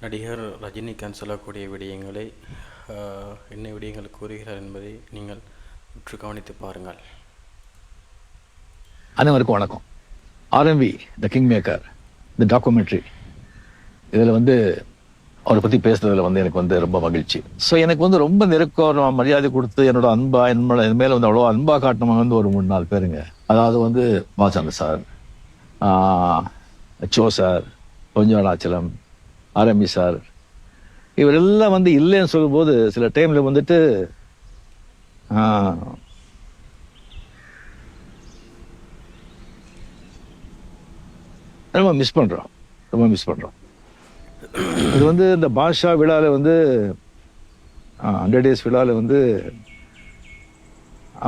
நடிகர் ரஜினிகாந்த் சொல்லக்கூடிய விடயங்களை என்ன விடயங்கள் கூறுகிறார் என்பதை நீங்கள் உற்று கவனித்து பாருங்கள். அனைவருக்கும் வணக்கம். ஆர்எம்வி த கிங் மேக்கர் இந்த டாக்குமெண்ட்ரி இதில் வந்து அவரை பற்றி பேசுறதுல வந்து எனக்கு வந்து ரொம்ப மகிழ்ச்சி. ஸோ எனக்கு வந்து ரொம்ப நெருக்கம் மரியாதை கொடுத்து என்னோட அன்பா என்னோட என் மேலே வந்து அவ்வளோ அன்பா காட்டினவங்க வந்து ஒரு மூணு நாலு பேருங்க. அதாவது வந்து பாலச்சந்திர சார். சோ சார் கொஞ்சம் ஆச்சலம். சார் இவரெல்லாம் வந்து இல்லைன்னு சொல்லும்போது சில டைமில் வந்துட்டு ரொம்ப மிஸ் பண்ணுறோம் ரொம்ப மிஸ் பண்ணுறோம் இது வந்து இந்த பாஷா விழாவில் வந்து ஹண்ட்ரட் டேஸ் விழாவில் வந்து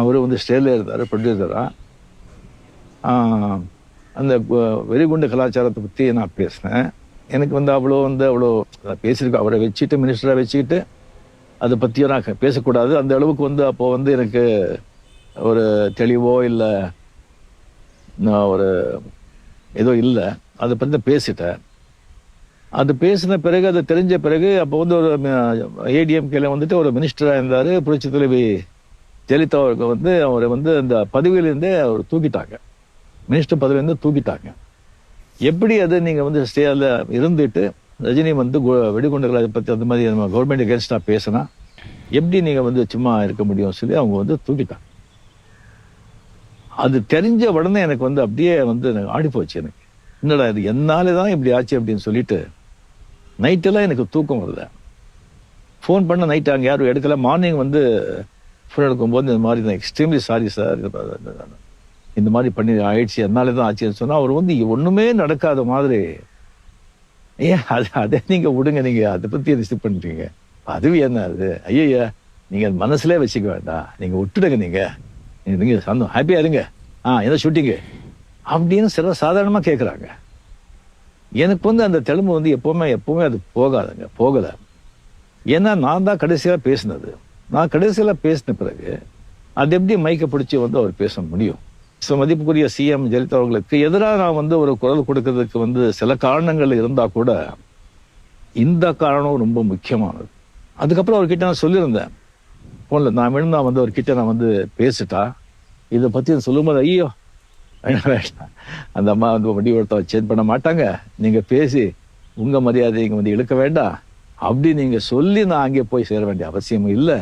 அவர் வந்து ஸ்டேஜில் இருந்தார் ப்ரொடியூசராக அந்த வெறிகுண்டு கலாச்சாரத்தை பற்றி நான் பேசினேன். எனக்கு வந்து அவ்வளோ வந்து அவ்வளோ பேசியிருக்கோம். அவரை வச்சுட்டு மினிஸ்டராக வச்சுக்கிட்டு அதை பற்றியும் நான் பேசக்கூடாது. அந்த அளவுக்கு வந்து அப்போ வந்து எனக்கு ஒரு தெளிவோ இல்லை நான் ஒரு ஏதோ இல்லை. அதை பற்றி பேசிட்டேன். அது பேசின பிறகு அதை தெரிஞ்ச பிறகு அப்போ வந்து ஒரு ஏடிஎம்கேல வந்துட்டு ஒரு மினிஸ்டராக இருந்தார். புரட்சி தலைவி ஜெயலலிதா அவருக்கு வந்து அவரை வந்து அந்த பதவியிலேருந்தே அவர் தூக்கிட்டாங்க. மினிஸ்டர் பதவியிலேருந்து தூக்கிட்டாங்க. எப்படி அது நீங்கள் வந்து ஸ்டேல இருந்துட்டு ரஜினி வந்து கு- வெடிகுண்டுகளை பற்றி அந்த மாதிரி நம்ம கவர்மெண்ட் அகேன்ஸ்டாக பேசினா எப்படி நீங்கள் வந்து சும்மா இருக்க முடியும்னு சொல்லி அவங்க வந்து தூக்கிட்டாங்க. அது தெரிஞ்ச உடனே எனக்கு வந்து அப்படியே வந்து எனக்கு ஆடி போச்சு எனக்கு. என்னடா இது என்னாலே தான் இப்படி ஆச்சு அப்படின்னு சொல்லிட்டு நைட்டெல்லாம் எனக்கு தூக்கம் வரல. ஃபோன் பண்ண நைட் அங்கே யாரும் எடுக்கல. மார்னிங் வந்து ஃபோன் எடுக்கும்போது இந்த மாதிரி நான் எக்ஸ்ட்ரீம்லி சாரி சார் இந்த மாதிரி பண்ணி ஆயிடுச்சு அதனால தான் ஆச்சுன்னு சொன்னால் அவர் வந்து ஒன்றுமே நடக்காத மாதிரி. ஏன் அது அதை நீங்கள் விடுங்க நீங்கள் அதை பற்றி ரிசீவ் பண்ணுறீங்க அது என்ன அது? ஐயய்யா நீங்கள் அது மனசுலயே வச்சுக்க வேண்டாம். நீங்கள் விட்டுடுங்க நீங்கள் நீங்கள் நீங்க சந்தோம் ஹாப்பியாக இருங்க. ஆ என்ன ஷூட்டிங்கு அப்படின்னு சில சாதாரணமாக கேட்குறாங்க எனக்கு வந்து அந்த தெலும்பு வந்து எப்போவுமே எப்போவுமே அது போகாதுங்க போகலை. ஏன்னா நான் தான் கடைசியாக பேசினது. நான் கடைசியில் பேசின பிறகு அது எப்படி மைக்கை பிடிச்சி வந்து அவர் பேச முடியும்? ஸோ மதிப்புக்குரிய சிஎம் ஜெயலலிதா அவர்களுக்கு எதிராக நான் வந்து ஒரு குரல் கொடுக்கறதுக்கு வந்து சில காரணங்கள் இருந்தால் கூட இந்த காரணம் ரொம்ப முக்கியமானது. அதுக்கப்புறம் அவர்கிட்ட நான் சொல்லியிருந்தேன். போன்ல நான் விழுந்தா வந்து அவர்கிட்ட நான் வந்து பேசிட்டா இதை பற்றி சொல்லும்போது ஐயோ அந்த அம்மா வந்து முடிவெடுத்த சேஞ்ச் பண்ண மாட்டாங்க. நீங்கள் பேசி உங்கள் மரியாதையை இங்கே வந்து இழுக்க வேண்டாம். அப்படி நீங்கள் சொல்லி நான் அங்கே போய் சேர வேண்டிய அவசியம் இல்லை.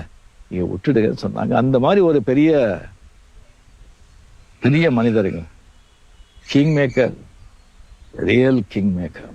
இங்கே விட்டுடுங்கன்னு சொன்னாங்க. அந்த மாதிரி ஒரு பெரிய பெரிய மனிதருங்க king maker real king maker